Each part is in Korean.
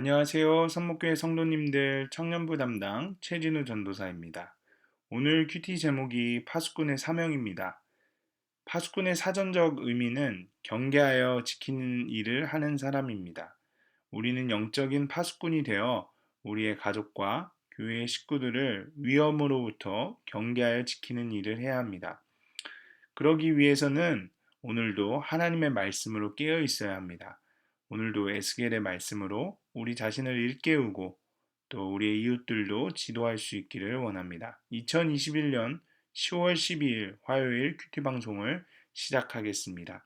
안녕하세요. 선목교회 성도님들 청년부 담당 최진우 전도사입니다. 오늘 큐티 제목이 파수꾼의 사명입니다. 파수꾼의 사전적 의미는 경계하여 지키는 일을 하는 사람입니다. 우리는 영적인 파수꾼이 되어 우리의 가족과 교회의 식구들을 위험으로부터 경계하여 지키는 일을 해야 합니다. 그러기 위해서는 오늘도 하나님의 말씀으로 깨어 있어야 합니다. 오늘도 에스겔의 말씀으로 우리 자신을 일깨우고 또 우리의 이웃들도 지도할 수 있기를 원합니다. 2021년 10월 12일 화요일 큐티 방송을 시작하겠습니다.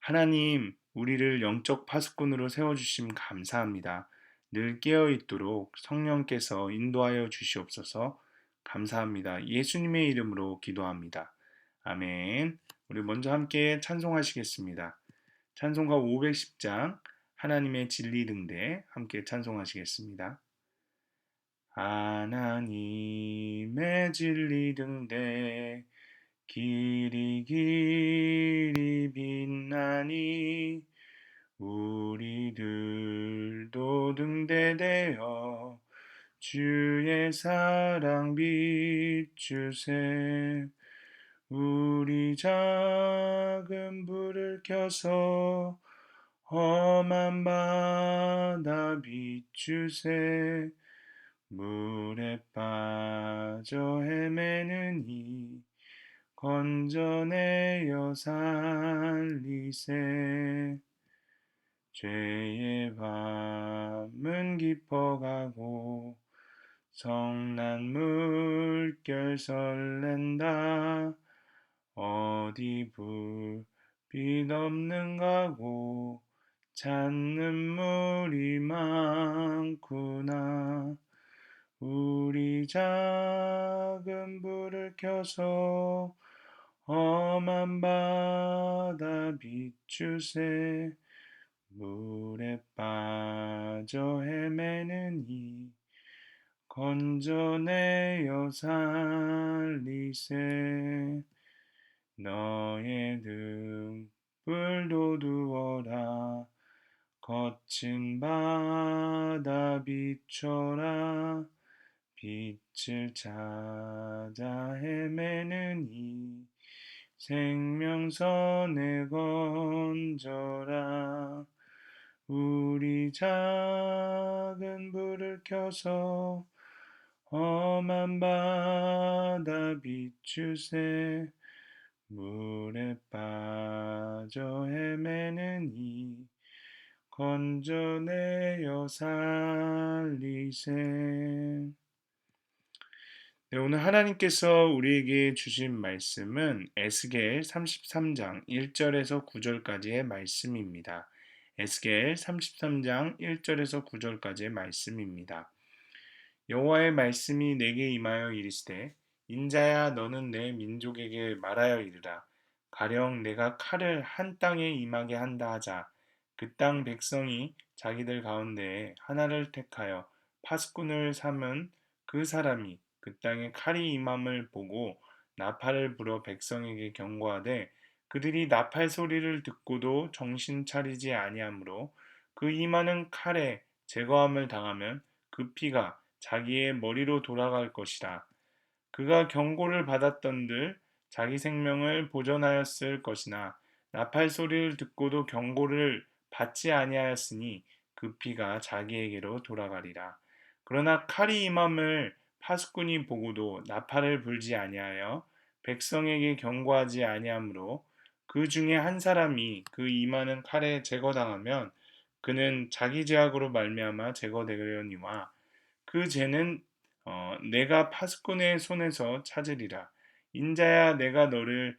하나님, 우리를 영적 파수꾼으로 세워주심 감사합니다. 늘 깨어 있도록 성령께서 인도하여 주시옵소서 감사합니다. 예수님의 이름으로 기도합니다. 아멘. 우리 먼저 함께 찬송하시겠습니다. 찬송가 510장 하나님의 진리 등대 함께 찬송하시겠습니다. 하나님의 진리 등대 길이 길이 빛나니 우리들도 등대되어 주의 사랑 비추세 우리 작은 불을 켜서 험한 바다 비추세. 물에 빠져 헤매는 이 건져내어 살리세. 죄의 밤은 깊어가고 성난 물결 설렌다. 어디 불빛 없는 가고 찾는 물이 많구나. 우리 작은 불을 켜서 험한 바다 비추세. 물에 빠져 헤매는 이 건져내어 살리세. 너의 등불도 두어라 거친 바다 비춰라. 빛을 찾아 헤매는 이 생명선에 건져라. 우리 작은 불을 켜서 험한 바다 비추세. 물에 빠져 헤매는 이 건져내어 살리세 네, 오늘 하나님께서 우리에게 주신 말씀은 에스겔 33장 1절에서 9절까지의 말씀입니다. 에스겔 33장 1절에서 9절까지의 말씀입니다. 여호와의 말씀이 내게 임하여 이르시되 인자야 너는 내 민족에게 말하여 이르라 가령 내가 칼을 한 땅에 임하게 한다 하자 그 땅 백성이 자기들 가운데 하나를 택하여 파수꾼을 삼은 그 사람이 그 땅에 칼이 임함을 보고 나팔을 불어 백성에게 경고하되 그들이 나팔 소리를 듣고도 정신 차리지 아니하므로 그 임하는 칼에 제거함을 당하면 그 피가 자기의 머리로 돌아갈 것이라. 그가 경고를 받았던들 자기 생명을 보존하였을 것이나 나팔 소리를 듣고도 경고를 받지 아니하였으니 그 피가 자기에게로 돌아가리라. 그러나 칼이 임함을 파수꾼이 보고도 나팔을 불지 아니하여 백성에게 경고하지 아니하므로 그 중에 한 사람이 그 임하는 칼에 제거당하면 그는 자기 죄악으로 말미암아 제거되려니와 그 죄는 어, 내가 파수꾼의 손에서 찾으리라 인자야 내가 너를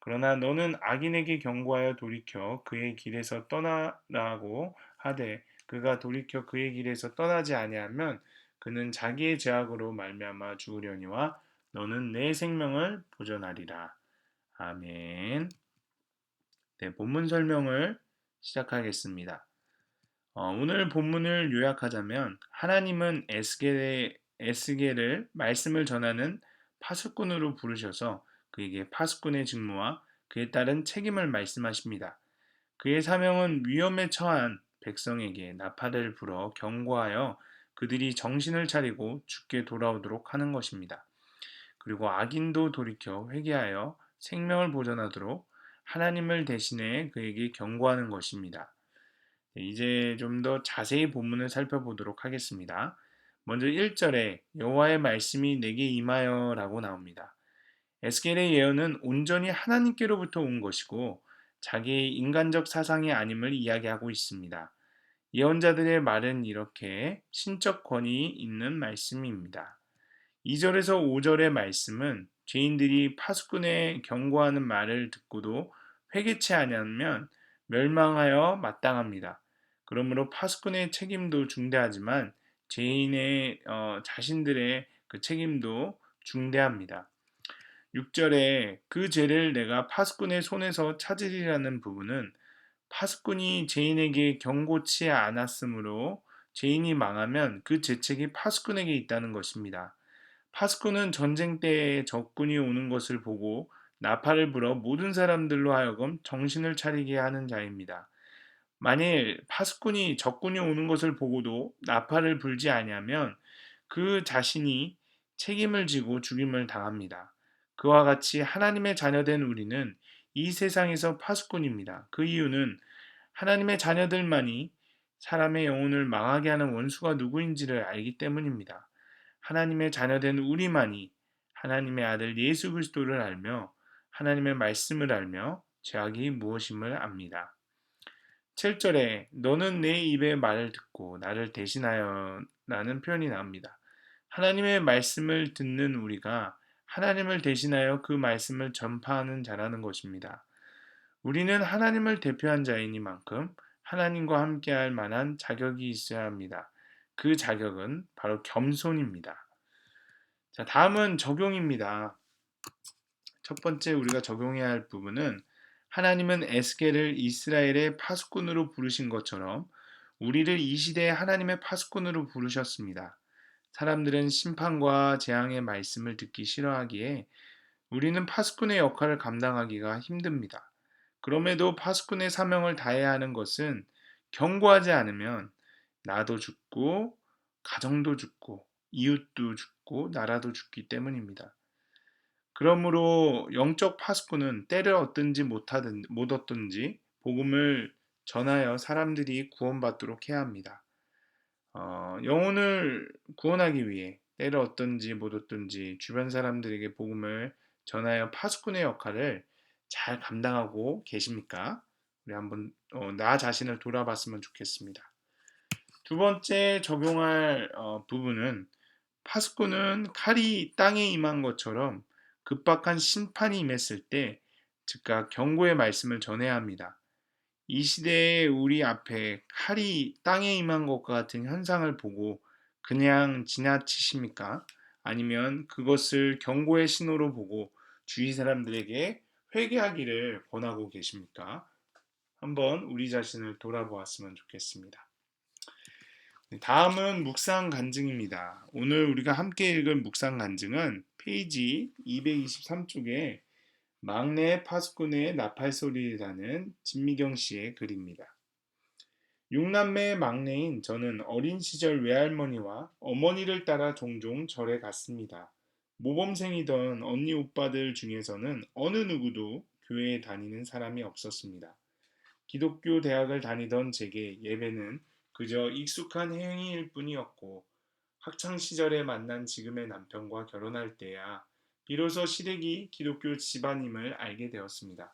그러나 너는 악인에게 경고하여 돌이켜 그의 길에서 떠나라고 하되 그가 돌이켜 그의 길에서 떠나지 아니하면 그는 자기의 죄악으로 말미암아 죽으려니와 너는 내 생명을 보존하리라. 아멘. 네, 본문 설명을 시작하겠습니다. 어, 오늘 본문을 요약하자면 하나님은 에스겔의, 에스겔을 말씀을 전하는 파수꾼으로 부르셔서 그에게 파수꾼의 직무와 그에 따른 책임을 말씀하십니다. 그의 사명은 위험에 처한 백성에게 나팔을 불어 경고하여 그들이 정신을 차리고 죽게 돌아오도록 하는 것입니다. 그리고 악인도 돌이켜 회개하여 생명을 보존하도록 하나님을 대신해 그에게 경고하는 것입니다. 네, 이제 좀 더 자세히 본문을 살펴보도록 하겠습니다. 먼저 1절에 여호와의 말씀이 내게 임하여라고 나옵니다. 에스겔의 예언은 온전히 하나님께로부터 온 것이고 자기의 인간적 사상이 아님을 이야기하고 있습니다. 예언자들의 말은 이렇게 신적 권위 있는 말씀입니다. 2절에서 5절의 말씀은 죄인들이 파수꾼의 경고하는 말을 듣고도 회개치 아니하면 멸망하여 마땅합니다. 그러므로 파수꾼의 책임도 중대하지만 죄인의 어, 자신들의 그 책임도 중대합니다. 6절에 그 죄를 내가 파수꾼의 손에서 찾으리라는 부분은 파수꾼이 죄인에게 경고치 않았으므로 죄인이 망하면 그 죄책이 파수꾼에게 있다는 것입니다. 파수꾼은 전쟁 때에 적군이 오는 것을 보고 나팔을 불어 모든 사람들로 하여금 정신을 차리게 하는 자입니다. 만일 파수꾼이 적군이 오는 것을 보고도 나팔을 불지 아니하면 그 자신이 책임을 지고 죽임을 당합니다. 그와 같이 하나님의 자녀된 우리는 이 세상에서 파수꾼입니다. 그 이유는 하나님의 자녀들만이 사람의 영혼을 망하게 하는 원수가 누구인지를 알기 때문입니다. 하나님의 자녀된 우리만이 하나님의 아들 예수 그리스도를 알며 하나님의 말씀을 알며 죄악이 무엇임을 압니다. 7절에 너는 내 입의 말을 듣고 나를 대신하여 라는 표현이 나옵니다. 하나님의 말씀을 듣는 우리가 하나님을 대신하여 그 말씀을 전파하는 자라는 것입니다. 우리는 하나님을 대표한 자이니만큼 하나님과 함께할 만한 자격이 있어야 합니다. 그 자격은 바로 겸손입니다. 자, 다음은 적용입니다. 첫 번째 우리가 적용해야 할 부분은 하나님은 에스겔을 이스라엘의 파수꾼으로 부르신 것처럼 우리를 이 시대에 하나님의 파수꾼으로 부르셨습니다. 사람들은 심판과 재앙의 말씀을 듣기 싫어하기에 우리는 파수꾼의 역할을 감당하기가 힘듭니다. 그럼에도 파수꾼의 사명을 다해야 하는 것은 경고하지 않으면 나도 죽고 가정도 죽고 이웃도 죽고 나라도 죽기 때문입니다. 그러므로 영적 파수꾼은 때를 얻든지 못하든 못 얻든지 복음을 전하여 사람들이 구원받도록 해야 합니다. 어, 영혼을 구원하기 위해 때를 얻든지 못 얻든지 주변 사람들에게 복음을 전하여 파수꾼의 역할을 잘 감당하고 계십니까? 우리 한번 어, 나 자신을 돌아봤으면 좋겠습니다. 두 번째 적용할 어, 부분은 파수꾼은 칼이 땅에 임한 것처럼 급박한 심판이 임했을 때 즉각 경고의 말씀을 전해야 합니다. 이 시대에 우리 앞에 칼이 땅에 임한 것과 같은 현상을 보고 그냥 지나치십니까? 아니면 그것을 경고의 신호로 보고 주위 사람들에게 회개하기를 권하고 계십니까? 한번 우리 자신을 돌아보았으면 좋겠습니다. 네, 다음은 묵상 간증입니다. 오늘 우리가 함께 읽을 묵상 간증은 페이지 223쪽에 막내 파수꾼의 나팔 소리라는 진미경 씨의 글입니다. 6남매의 막내인 저는 어린 시절 외할머니와 어머니를 따라 종종 절에 갔습니다. 모범생이던 언니 오빠들 중에서는 어느 누구도 교회에 다니는 사람이 없었습니다. 기독교 대학을 다니던 제게 예배는 그저 익숙한 행위일 뿐이었고 학창 시절에 만난 지금의 남편과 결혼할 때야 비로소 시댁이 기독교 집안임을 알게 되었습니다.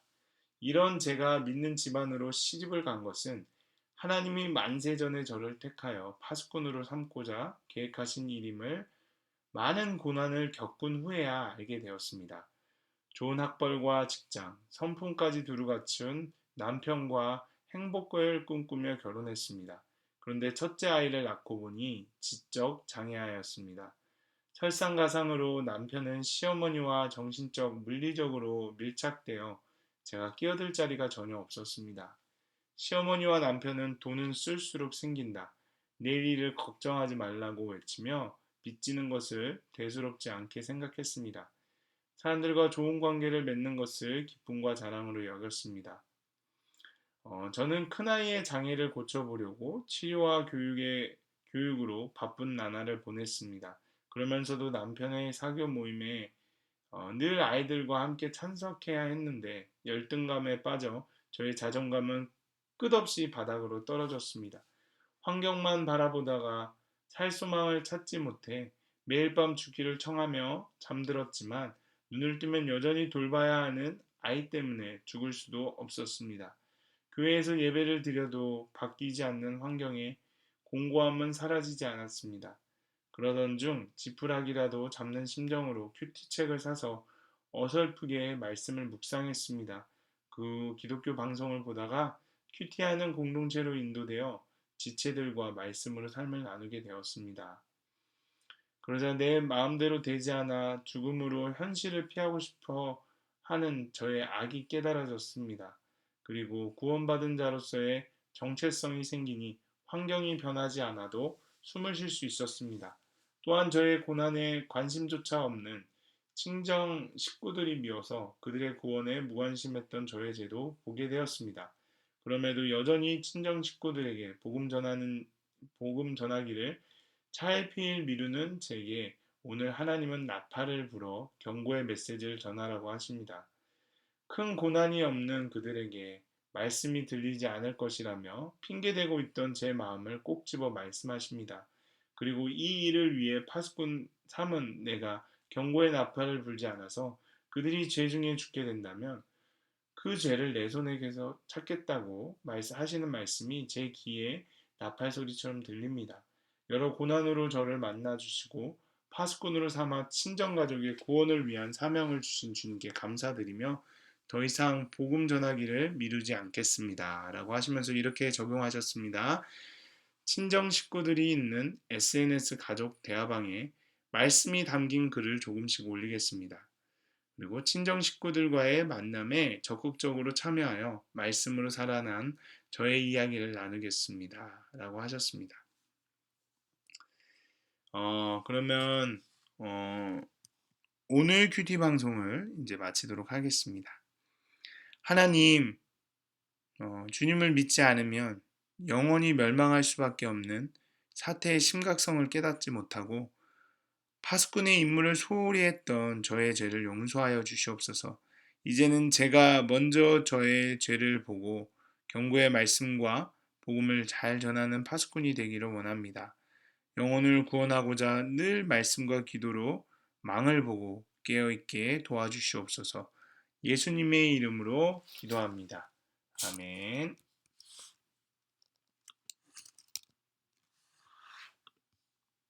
이런 제가 믿는 집안으로 시집을 간 것은 하나님이 만세 전에 저를 택하여 파수꾼으로 삼고자 계획하신 일임을 많은 고난을 겪은 후에야 알게 되었습니다. 좋은 학벌과 직장, 선풍까지 두루 갖춘 남편과 행복을 꿈꾸며 결혼했습니다. 그런데 첫째 아이를 낳고 보니 지적 장애아였습니다. 설상가상으로 남편은 시어머니와 정신적, 물리적으로 밀착되어 제가 끼어들 자리가 전혀 없었습니다. 시어머니와 남편은 돈은 쓸수록 생긴다. 내일 일을 걱정하지 말라고 외치며 빚지는 것을 대수롭지 않게 생각했습니다. 사람들과 좋은 관계를 맺는 것을 기쁨과 자랑으로 여겼습니다. 어, 저는 큰아이의 장애를 고쳐보려고 치료와 교육의, 교육으로 바쁜 나날을 보냈습니다. 그러면서도 남편의 사교 모임에 어, 늘 아이들과 함께 참석해야 했는데 열등감에 빠져 저의 자존감은 끝없이 바닥으로 떨어졌습니다. 환경만 바라보다가 살 소망을 찾지 못해 매일 밤 죽기를 청하며 잠들었지만 눈을 뜨면 여전히 돌봐야 하는 아이 때문에 죽을 수도 없었습니다. 교회에서 예배를 드려도 바뀌지 않는 환경에 공고함은 사라지지 않았습니다. 그러던 중 지푸라기라도 잡는 심정으로 큐티책을 사서 어설프게 말씀을 묵상했습니다. 그 기독교 방송을 보다가 큐티하는 공동체로 인도되어 지체들과 말씀으로 삶을 나누게 되었습니다. 그러자 내 마음대로 되지 않아 죽음으로 현실을 피하고 싶어 하는 저의 악이 깨달아졌습니다. 그리고 구원받은 자로서의 정체성이 생기니 환경이 변하지 않아도 숨을 쉴 수 있었습니다. 또한 저의 고난에 관심조차 없는 친정 식구들이 미워서 그들의 구원에 무관심했던 저의 죄도 보게 되었습니다. 그럼에도 여전히 친정 식구들에게 복음 전하는 복음 전하기를 차일피일 미루는 제게 오늘 하나님은 나팔을 불어 경고의 메시지를 전하라고 하십니다. 큰 고난이 없는 그들에게 말씀이 들리지 않을 것이라며 핑계대고 있던 제 마음을 꼭 집어 말씀하십니다. 그리고 이 일을 위해 파수꾼 삼은 내가 경고의 나팔을 불지 않아서 그들이 죄 중에 죽게 된다면 그 죄를 내 손에게서 찾겠다고 하시는 말씀이 제 귀에 나팔 소리처럼 들립니다. 여러 고난으로 저를 만나 주시고 파수꾼으로 삼아 친정 가족의 구원을 위한 사명을 주신 주님께 감사드리며 더 이상 복음 전하기를 미루지 않겠습니다. 라고 하시면서 이렇게 적용하셨습니다. 친정 식구들이 있는 SNS 가족 대화방에 말씀이 담긴 글을 조금씩 올리겠습니다. 그리고 친정 식구들과의 만남에 적극적으로 참여하여 말씀으로 살아난 저의 이야기를 나누겠습니다. 라고 하셨습니다. 어, 그러면, 어, 오늘 큐티 방송을 이제 마치도록 하겠습니다. 하나님, 어, 주님을 믿지 않으면 영원히 멸망할 수밖에 없는 사태의 심각성을 깨닫지 못하고 파수꾼의 임무를 소홀히 했던 저의 죄를 용서하여 주시옵소서. 이제는 제가 먼저 저의 죄를 보고 경고의 말씀과 복음을 잘 전하는 파수꾼이 되기를 원합니다. 영혼을 구원하고자 늘 말씀과 기도로 망을 보고 깨어있게 도와주시옵소서. 예수님의 이름으로 기도합니다. 아멘.